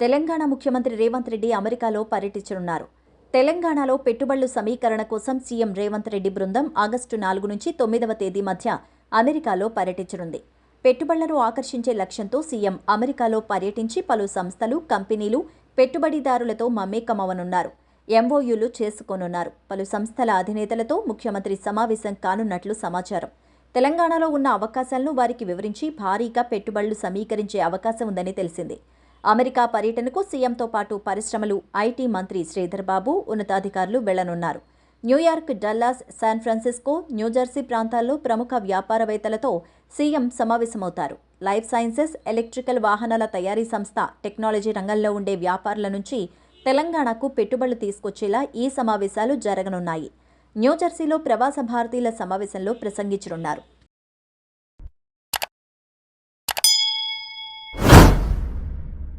తెలంగాణ ముఖ్యమంత్రి రేవంత్ రెడ్డి అమెరికాలో పర్యటించనున్నారు. తెలంగాణలో పెట్టుబడుల సమీకరణ కోసం సీఎం రేవంత్ రెడ్డి బృందం ఆగస్టు నాలుగు నుంచి తొమ్మిదవ తేదీ మధ్య అమెరికాలో పర్యటించనుంది. పెట్టుబడులను ఆకర్షించే లక్ష్యంతో సీఎం అమెరికాలో పర్యటించి పలు సంస్థలు కంపెనీలు పెట్టుబడిదారులతో మమేకమవనున్నారు ఎంఓయూలు చేసుకోనున్నారు. పలు సంస్థల అధినేతలతో ముఖ్యమంత్రి సమావేశం కానున్నట్లు సమాచారం. తెలంగాణలో ఉన్న అవకాశాలను వారికి వివరించి భారీగా పెట్టుబడులు సమీకరించే అవకాశం ఉందని తెలిసింది. అమెరికా పర్యటనకు సీఎంతో పాటు పరిశ్రమలు ఐటీ మంత్రి శ్రీధర్ బాబు ఉన్నతాధికారులు వెళ్ళనున్నారు. New York Dallas San Francisco New Jersey ప్రాంతాల్లో ప్రముఖ వ్యాపారవేత్తలతో సీఎం సమావేశమవుతారు. లైఫ్ సైన్సెస్ ఎలక్ట్రికల్ వాహనాల తయారీ సంస్థ టెక్నాలజీ రంగంలో ఉండే వ్యాపారుల నుంచి తెలంగాణకు పెట్టుబడులు తీసుకొచ్చేలా ఈ సమావేశాలు జరగనున్నాయి. న్యూజెర్సీలో ప్రవాస భారతీయుల సమావేశంలో ప్రసంగించనున్నారు.